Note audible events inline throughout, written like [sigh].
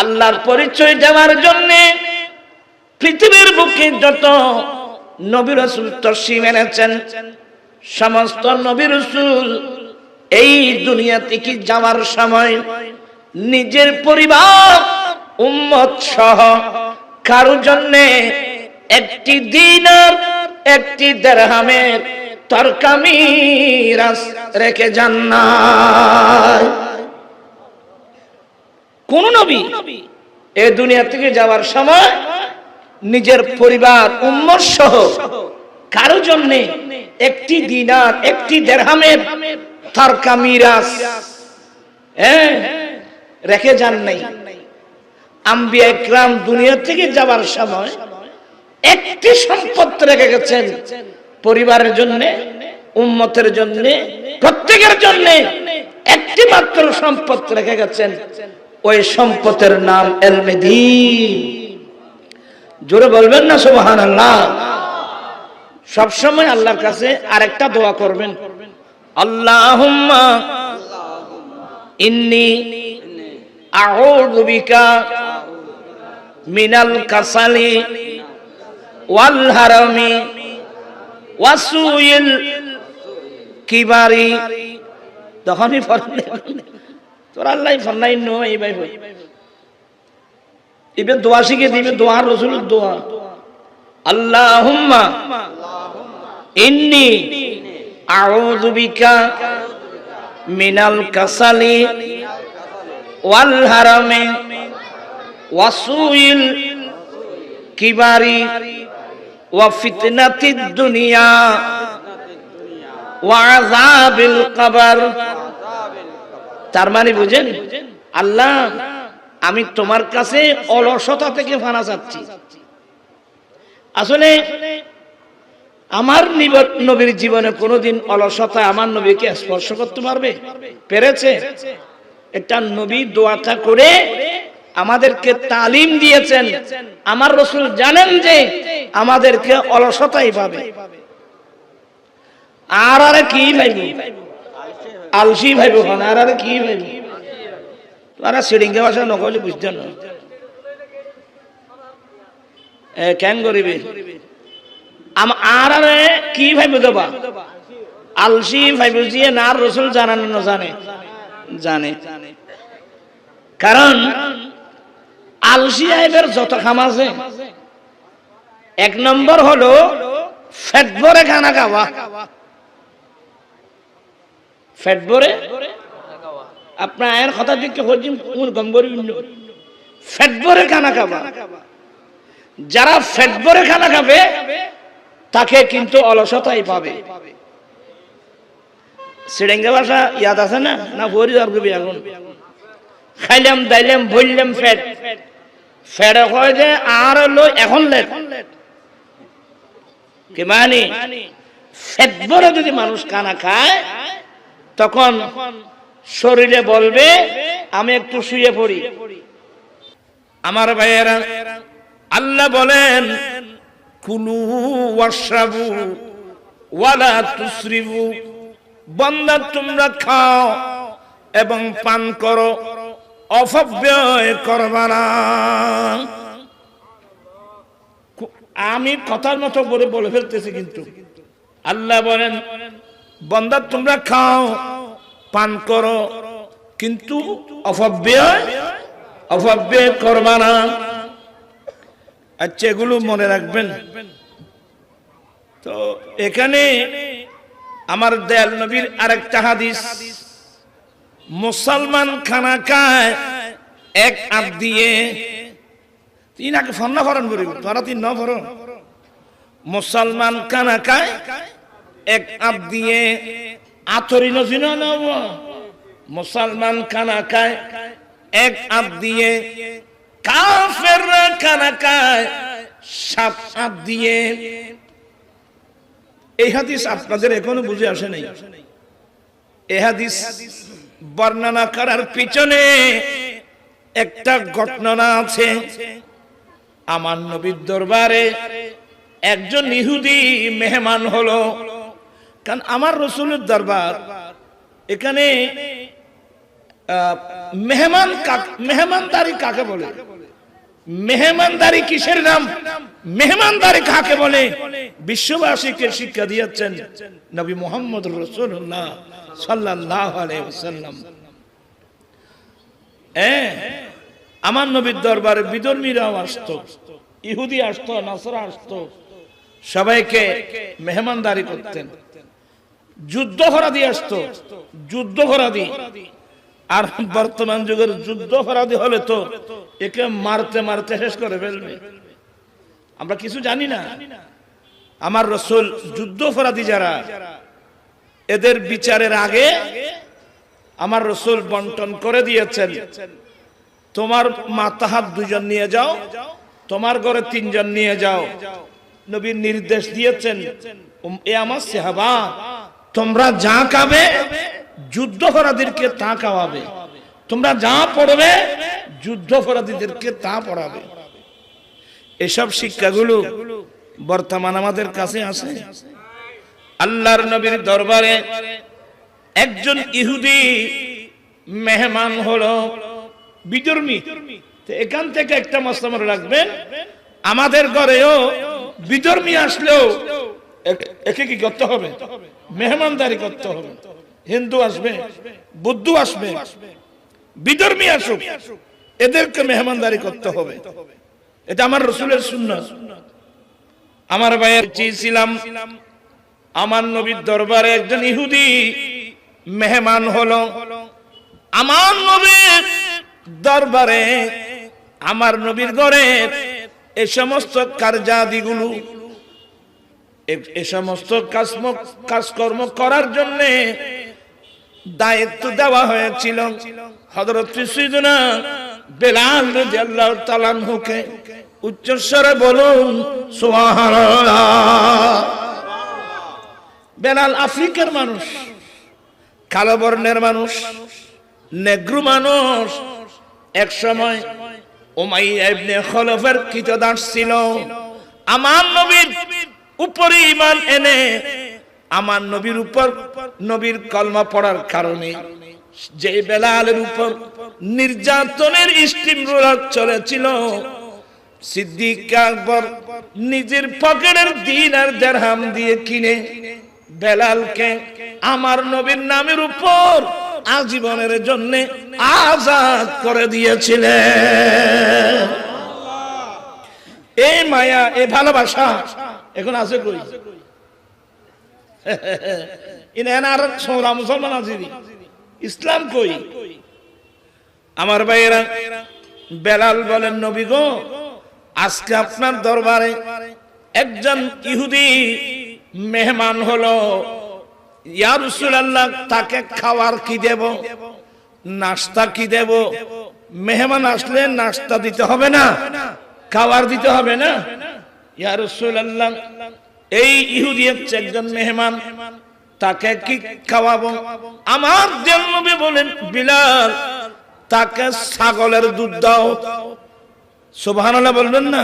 আল্লাহর পরিচয় দেওয়ার জন্য পৃথিবীর বুকে যত নবী রসুল তসিম এনেছেন, সমস্ত নবী রসুল এই দুনিয়া থেকে যাওয়ার সময় নিজের পরিবার, উম্মত সহ কারও জন্যে একটি দিনার, একটি দেড়হামের তরকামি রেখে যান না কোন নবী এ দুনিয়া থেকে যাওয়ার সময় নিজের পরিবার, উম্মত সহ কারও জন্য একটি দিনার, একটি দেড়হামের তরকা হ্যাঁ রেখে যান নাই। আম্বিয়া ইকরাম দুনিয়া থেকে যাওয়ার সময় একটি সম্পদ রেখে গেছেন পরিবারের জন্য, উম্মতের জন্য, প্রত্যেকের জন্য একটি মাত্র সম্পদ রেখে গেছেন। ওই সম্পদের নাম এলমেদিন। জোরে বলবেন না সুবহান আল্লাহ সবসময় আল্লাহর কাছে আরেকটা দোয়া করবেন। আল্লাহুম্মা ইন্নি আউযু মিনাল কাসালি ওয়াল হারামি ওয়াসুইল কিবারি। তখনই ফরলে তোর আল্লাহ ফরলাই নো, এই ভাই এবার দোয়া শিখে দিবে, দোয়া রসুলের দোয়া। আল্লাহুম্মা ইন্নি আউযু বিকা মিনাল কাসালি ওয়াল হারামি ওয়াসুইল কিবারি ওয়া ফিতনাতিদ দুনিয়া ওয়া আযাবিল কবর। তার মানে বুঝেন, আল্লাহ, আমি তোমার কাছে অলসতা থেকে ফানা চাচ্ছি। আসলে, আমার নবীর জীবনে কোনোদিন অলসতা আমার নবীকে স্পর্শ করতে পারবে? পেরেছে? একটা নবী দোয়াটা করে আমাদেরকে তালিম দিয়েছেন। আমার রসুল জানেন যে আমাদেরকে অলসতাই পাবে। আর আর কি ভাইব আলসি ভাইব খান আর আরে কি ভাইব তারা সিডিঙ্গে ভাষা নকলে বুঝতে না। কেন করিবে আর আরে কি ভাইব দেবা? আলসি ভাইব দিয়ে নার রসুল জানানো না জানে জানে। কারণ আলসি আইবের যত খাম আছে। এক নম্বর হলো ফেট ভরে খানা খাওয়া ফেট ভরে? আপনার আয়ের কথা দিকে কোন গম্বরি ফেট ভরে খানা খাবা। যারা ফেট ভরে খানা খাবে, তাকে কিন্তু অলসতাই পাবে। সিডেঙ্গা ভাষা ইয়াদ আছে না? না ভরি আর কবি এখন খাইলাম, দাইলাম বললাম ফেট। ফেটে কয় যে, আর হলো এখন লেট। কি মানে? ফেট ভরে যদি মানুষ খানা খায় তখন শরীরে বলবে, আমি একটু শুয়ে পড়ি। আমার ভাইয়েরা, আল্লাহ বলেন, কুলু ওয়াশরাবু ওয়ালা তুসরিবু। বন্দা, তোমরা খাও এবং পান করো। অপব্যয় করবা না। আমি কথার মতো করে বলে ফেলতেছি কিন্তু। আল্লাহ বলেন বন্দা, তোমরা খাও, পান করো। কিন্তু অপব্যয় অপব্যয় করবা আচ্ছা এগুলো মনে রাখবেন। তো এখানে আমার দয়াল নবীর আরেকটা হাদিস। মুসলমান খানা খায়, এক আপ দিয়ে। তিন আগে ফরণ করিব, তোরা তিন ন ফরণ মুসলমান খানা খায় এক আপ দিয়ে আথরি নজিন মুসলমান খানা খায়, এক আপ দিয়ে খানা খায় আপ দিয়ে। এই হাদিস আপনাদের এখনও বুঝে আসে নাই। বর্ণনা করার পিছনে একটা ঘটনা আছে। আমার নবীর দরবারে একজন ইহুদি মেহমান হলো। কারণ আমার রসুলের দরবার এখানে মেহমান মেহমানদারি কাকে বলে? মেহমানদারি কিসের নাম? মেহমানদারি কাকে বলে? বিশ্ববাসীকে শিক্ষা দিয়েছেন নবী মোহাম্মদ রসুল্লাহ সাল্লাহ আলাইসাল্লাম হ্যাঁ আমার নবীর দরবারে বিধর্মীরাও আসতো, ইহুদি আসতো, নাসরা আসতো, সবাইকে মেহমানদারি করতেন। যুদ্ধ অপরাধী আসতো যুদ্ধ অপরাধী আর বর্তমান যুগের যুদ্ধ অপরাধী হলে তো একে মারতে মারতে শেষ করে ফেলবে। আমরা কিছু জানি না। আমার রসুল যুদ্ধ অপরাধী যারা, এদের বিচারের আগে আমার রসুল বন্টন করে দিয়েছেন, তোমার মাতাহাত দুজন নিয়ে যাও, তোমার ঘরে তিনজন নিয়ে যাও। নবীর নির্দেশ দিয়েছেন এ আমার সেহাবা। তোমরা যা খাবে, যুদ্ধ তা খাওয়াবে। তোমরা যা পড়বে, যুদ্ধ অপরাধীদেরকে তা পড়াবে। এসব শিক্ষাগুলো বর্তমান আমাদের কাছে আছে। আল্লাহর নবীর দরবারে একজন ইহুদি মেহমান হলো বিধর্মী তো এখান থেকে একটা মশলা রাখবেন, আমাদের ঘরেও বিদর্মী আসলেও একে- কি করতে হবে। মেহমানদারি করতে হবে। হিন্দু আসবে, বুদ্ধ আসবে, বিধর্মী আসুক, এদেরকে মেহমানদারি করতে হবে। এটা আমার রসুলের শূন্য আমার ভাইয়ের চেয়েছিলাম, আমার নবীর দরবারে একজন ইহুদি মেহমান হলো। আমার নবীর দরবারে, আমার নবীর ঘরে এ সমস্ত কার্যাদিগুলো এ- সমস্ত কাজকর্ম করার জন্য দায়িত্ব দেওয়া হয়েছিল সিদনা বেলাল উচ্চস্বরে বলুন, সুবহানাল্লাহ। বেলাল আফ্রিকার মানুষ, কালো বর্ণের মানুষ, নেগ্রু মানুষ। এক সময় উমাইয়া ইবনে খলফের কৃতদাস ছিল। আমার নবীর উপরে ইমান এনে আমার নবীর উপর নবীর কলমা পড়ার কারণে যে বেলালের উপর নির্যাতনের স্টিম রোলার চলেছিল, সিদ্দিক আকবর নিজের পকেটের দিন আর দেড়হাম দিয়ে কিনে বেলালকে আমার নবীর নামের উপর আজীবনের জন্য আজাদ করে দিয়েছিলেন। এই মায়া, এ ভালোবাসা এখন আছে কই? [laughs] আর সোনা মুসলমান আছে ইসলাম কই? আমার ভাইয়েরা, বেলাল বলেন, নবী গো, আজকে আপনার দরবারে একজন ইহুদি মেহমান হলো। ইয়া রাসূলুল্লাহ, তাকে খাওয়ার কি দেব? নাস্তা কি দেব? মেহমান আসলে নাস্তা দিতে হবে না? খাবার দিতে হবে না? ইয়া এই ইহুদি হচ্ছে একজন মেহমান, তাকে কি খাওয়াবো? আমার দেন নবী বলেন, বিলাল, তাকে ছাগলের দুধ দাও। সুবহানাল্লাহ বলবেন না?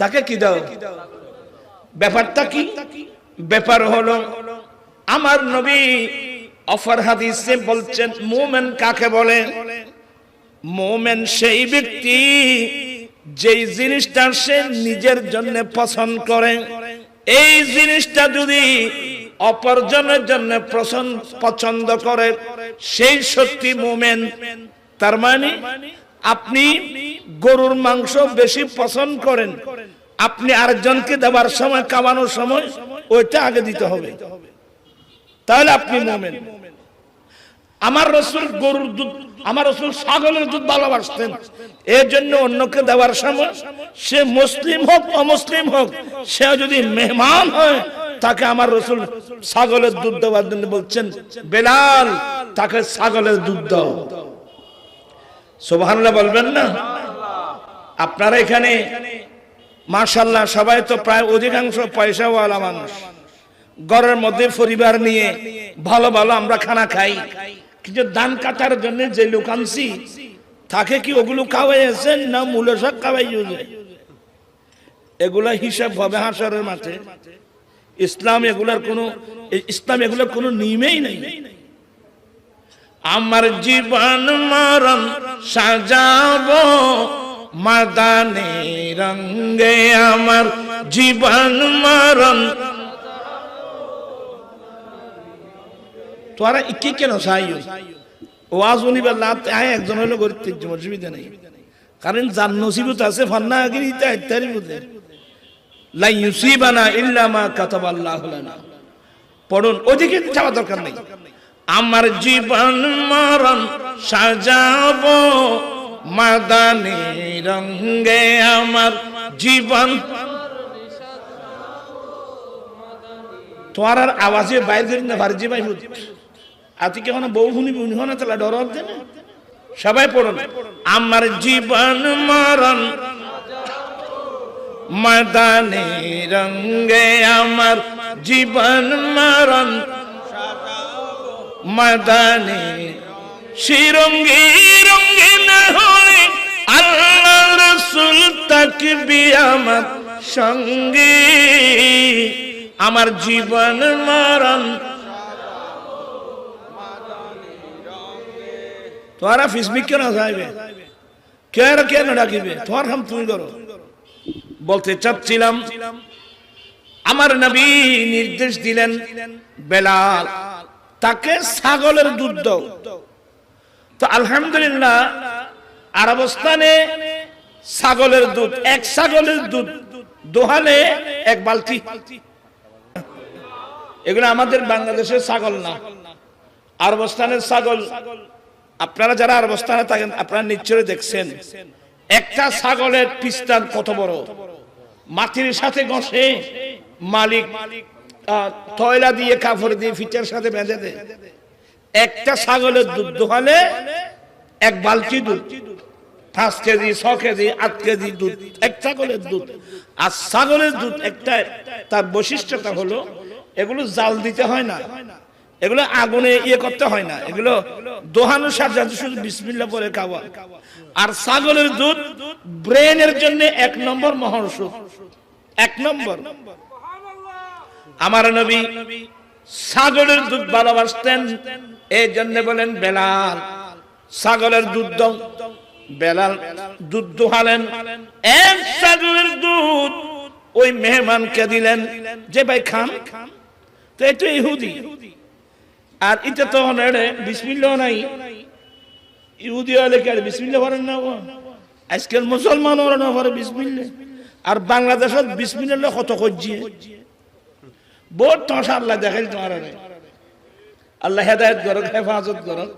তাকে কি দাও? ব্যাপারটা কি? ব্যাপার হলো, আমার নবী অফার হাদিসে বলছেন, মোমেন কাকে বলে? মোমেন সেই ব্যক্তি যেই জিনিসটা সে নিজের জন্য পছন্দ করে, এই জিনিসটা যদি অপরজনের জন্য পছন্দ করে, সেই সত্যি মোমেন। তার মানে আপনি গরুর মাংস বেশি পছন্দ করেন, আপনি আরেকজনকে দেওয়ার সময় কামানোর সময়, ওইটা আগে দিতে হবে। তাহলে আপনি মোমেন। আমার রসুল গরুর দুধ, আমার রসুল ছাগলের দুধ ভালোবাসতেন। এর জন্য অন্যকে দেওয়ার সময় সে মুসলিম হোক, অমুসলিম হোক সে যদি মেহমান হয়, তাকে আমার রসুল ছাগলের দুধ দেওয়ার জন্য বলছেন, বেলাল, তাকে ছাগলের দুধ দাও। সোভান্লা বলবেন না? আপনারা এখানে মাশাল্লাহ সবাই তো প্রায় অধিকাংশ পয়সাওয়ালা মানুষ। ঘরের মধ্যে পরিবার নিয়ে ভালো ভালো আমরা খানা খাই। কিন্তু ধান কাটার জন্য যে লোক আনছি তাকে কি ওগুলো খাওয়াইছেন না মূল শাক খাওয়াই এগুলা হিসাব হবে হাসরের মাঠে। ইসলাম এগুলার কোনো ইসলাম এগুলোর কোনো নিয়মেই নেই। আমার জীবন মরণ সাজাবো মাদানে রঙ্গে আমার জীবন মরণ তোরা কি কেন চাই ওয়াজ উনিবার লাভ আয়, একজন হলো গরিব অসুবিধা নেই। কারণ যার নসিবত আছে ফান্না আগির ইতা ইত্যাদি বুঝে লাই ইউসিবানা ইল্লা মা কাতাবাল্লাহু লানা। পড়ুন, ওদিকে যাওয়া দরকার নেই। আমার জীবন মরণ সাজাবো, মাদানি রঙ্গে আমার জীবন। তোমার আওয়াজে বাইরে না ভারজি ভাই আতি কেমন বউ শুনিবি, উনি হন তাহলে ডর হচ্ছে না সবাই পড়ুন। আমার জীবন মরণ মদানে রঙ্গে আমার জীবন মরণ। মদানে শিরঙ্গি, রঙ্গিন হয়ে আল্লাহ রসুল তাকবি আমার সঙ্গে। আমার জীবন মরণ তোরা ফিসবিক কেন যাইবে। কে আর কেন ডাকিবে? তোমার কাম তুমি করো। বলতে চাচ্ছিলাম, আমার নবী নির্দেশ দিলেন, বেলাল, তাকে ছাগলের দুধ দাও। তো আলহামদুলিল্লাহ আরবস্থানে ছাগলের দুধ, এক ছাগলের দুধ দোহালে এক বালতি। এগুলো আমাদের বাংলাদেশের ছাগল না। আরবস্থানের ছাগল আপনারা যারা আরবস্থানে থাকেন, আপনারা নিশ্চয়ই দেখছেন, একটা ছাগলের পিস্তান কত বড়? মাটির সাথে ঘষে মালিক তয়লা দিয়ে কাপড় দিয়ে ফিচার সাথে বেঁধে দেয়। একটা ছাগলের দুধ দোহালে এক বালতি দুধ, পাঁচ কেজি, ছ কেজি, আট কেজি দুধ, এক ছাগলের দুধ। আর ছাগলের দুধ একটা তার বৈশিষ্ট্যটা হলো, এগুলো জাল দিতে হয় না। এগুলো আগুনে ইয়ে করতে হয় না। এগুলো দোহানোর সাথে সাথে শুধু বিসমিল্লা পরে খাওয়া। আর ছাগলের দুধ ব্রেনের জন্য এক নম্বর মহা ওষুধ এক নম্বর। আমার নবী ছাগলের দুধ ভালোবাসতেন এই জন্য বলেন বেলাল। ছাগলের দুধ বেলাল দুধ দোহালেন। এক ছাগলের দুধ ওই মেহমানকে দিলেন। যে ভাই খান, তো এটা ইহুদি। আর এটা তো নেড়ে বিসমিল্লাহ নাই। ইহুদি হলে কি আর বিসমিল্লা পারেন না? আজকাল মুসলমান ওরা না ভরে আর বাংলাদেশত বিসমিল্লা কত করছে বহুত তোমার আল্লাহ দেখেন তোমার আল্লাহ হেদায়ত করক, হেফাজত করক।